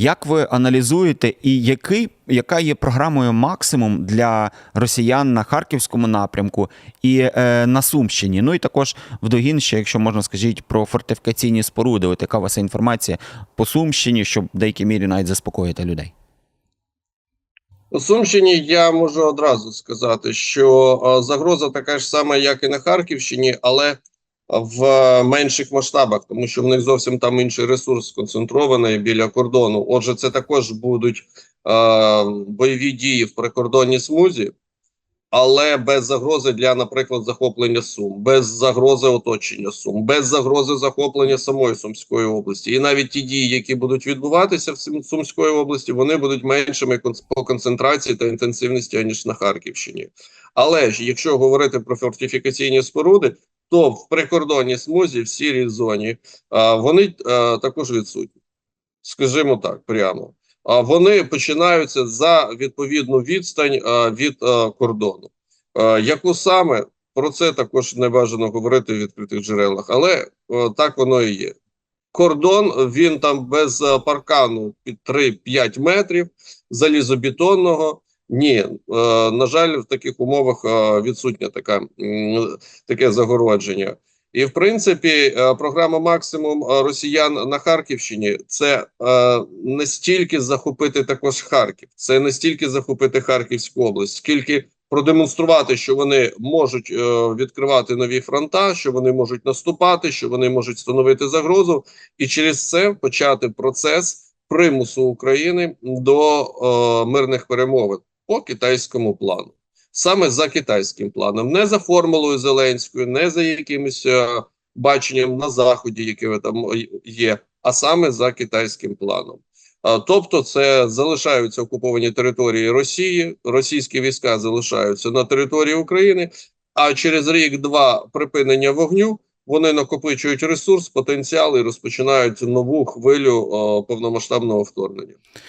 Як ви аналізуєте, і який, яка є програмою максимум для росіян на харківському напрямку і е, на Сумщині? Ну і також в Догін, ще, якщо можна скажіть про фортифікаційні споруди, от яка у вас інформація по Сумщині, щоб в деякій мірі навіть заспокоїти людей? У Сумщині я можу одразу сказати, що е, загроза така ж сама, як і на Харківщині, але в менших масштабах, тому що в них зовсім там інший ресурс сконцентрований біля кордону. Отже, це також будуть е, бойові дії в прикордонній смузі, але без загрози для, наприклад, захоплення Сум, без загрози оточення Сум, без загрози захоплення самої Сумської області. І навіть ті дії, які будуть відбуватися в Сумської області, вони будуть меншими по концентрації та інтенсивності аніж на Харківщині. Але ж якщо говорити про фортифікаційні споруди, то в прикордонній смузі, в сірій зоні, вони також відсутні. Скажімо так, прямо. Вони починаються за відповідну відстань від кордону. Яку саме про це також не бажано говорити в відкритих джерелах, але так воно і є. Кордон він там без паркану під 3-5 метрів залізобетонного. Ні, е, на жаль, в таких умовах е, відсутня така таке загородження. І в принципі, е, програма максимум росіян на Харківщині це не стільки захопити також Харків, це не стільки захопити Харківську область, скільки продемонструвати, що вони можуть відкривати нові фронта, що вони можуть наступати, що вони можуть становити загрозу, і через це почати процес примусу України до мирних перемовин по китайському плану. Саме за китайським планом, не за формулою Зеленською, не за якимось е, баченням на заході, яке там є, а саме за китайським планом. А, тобто, це залишаються окуповані території Росії, російські війська залишаються на території України. А через рік-два припинення вогню вони накопичують ресурс, потенціал і розпочинають нову хвилю е, повномасштабного вторгнення.